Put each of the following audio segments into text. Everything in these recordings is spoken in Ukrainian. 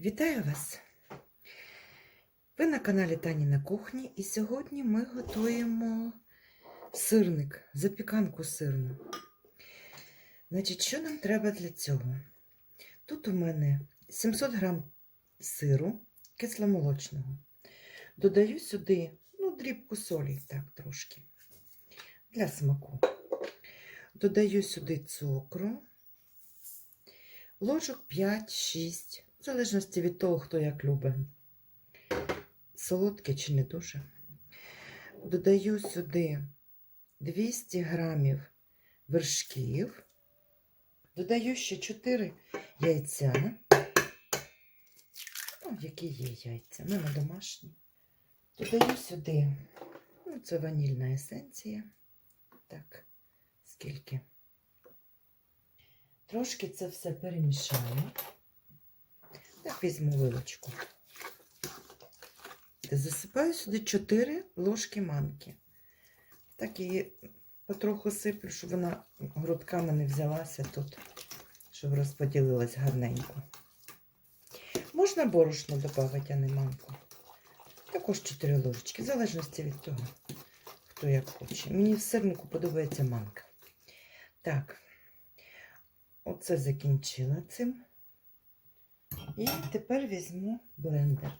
Вітаю вас! Ви на каналі Тані на кухні, і сьогодні ми готуємо сирник, запіканку сирну. Значить, що нам треба для цього? Тут у мене 700 грам сиру кисломолочного. Додаю сюди ну, дрібку солі, так, трошки, для смаку. Додаю сюди цукру, ложок 5-6, в залежності від того, хто як любить. Солодке чи не дуже. Додаю сюди 200 грамів вершків. Додаю ще 4 яйця. Ну, які є яйця, в мене домашні. Додаю сюди, ну, це ванільна есенція. Так, скільки? Трошки це все перемішаю. Так, візьму вилочку. Засипаю сюди 4 ложки манки. Так її потроху сиплю, щоб вона грудками не взялася тут, щоб розподілилась гарненько. Можна борошно додати, а не манку. Також 4 ложечки, в залежності від того, хто як хоче. Мені в сирнику подобається манка. Так, оце закінчила цим. І тепер візьму блендер.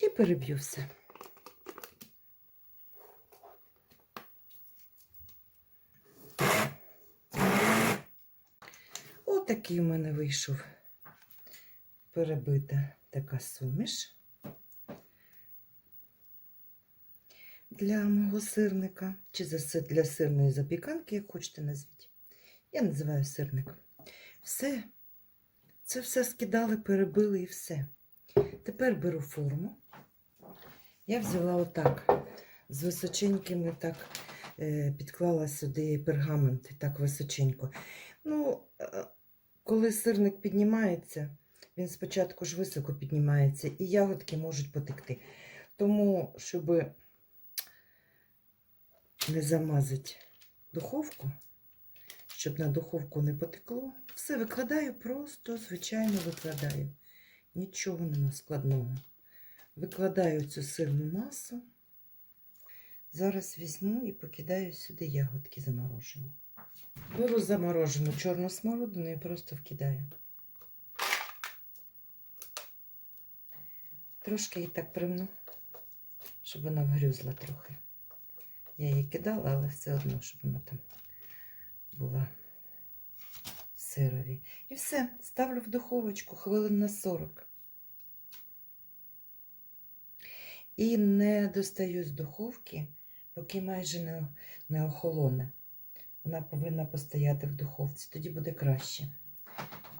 І переб'ю все. Отакий у мене вийшов перебита така суміш для мого сирника, чи для сирної запіканки, як хочете назвіть. Я називаю сирник. Все. Це все скидали, перебили і все. Тепер беру форму. Я взяла отак, з височенькими так е, підклала сюди пергамент, так височенько. Ну, е, коли сирник піднімається, він спочатку ж високо піднімається, і ягодки можуть потекти. Тому, щоб не замазати духовку, щоб на духовку не потекло, все викладаю просто, звичайно, викладаю. Нічого нема складного. Викладаю цю сирну масу. Зараз візьму і покидаю сюди ягодки заморожені. Беру заморожену чорну смородину і просто вкидаю. Трошки її так примну, щоб вона вгрюзла трохи. Я її кидала, але все одно, щоб вона там була сирові. І все, ставлю в духовочку хвилин на 40. І не достаю з духовки, поки майже не, не охолоне. Вона повинна постояти в духовці, тоді буде краще.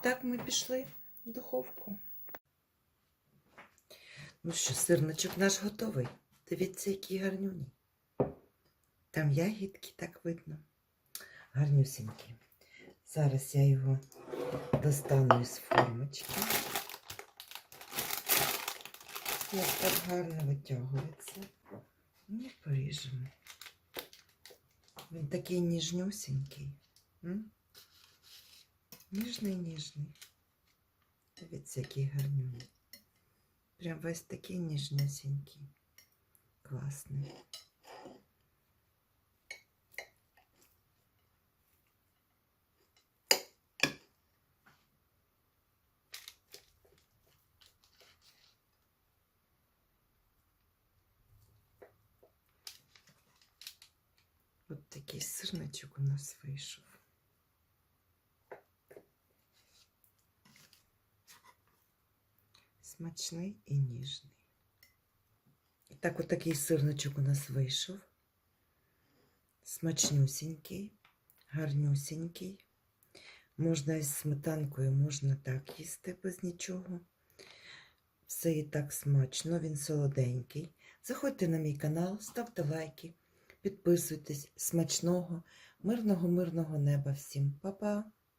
Так ми пішли в духовку. Ну що, сирничок наш готовий. Дивіться, який гарнюні. Там ягідки так видно. Гарнюсінькі. Зараз я його достану із формочки. Як так гарно витягується. Ну, поріжемо. Він такий ніжнюсінький. М? Ніжний, ніжний. Дивіться, який гарний. Прям весь такий ніжнюсінький. Класний. От такий сирничок у нас вийшов. Смачний і ніжний. І так, от такий сирничок у нас вийшов. Смачнюсінький, гарнюсінький. Можна із сметанкою, можна так їсти без нічого. Все і так смачно, він солоденький. Заходьте на мій канал, ставте лайки. Підписуйтесь смачного, мирного, мирного неба всім. Па-па!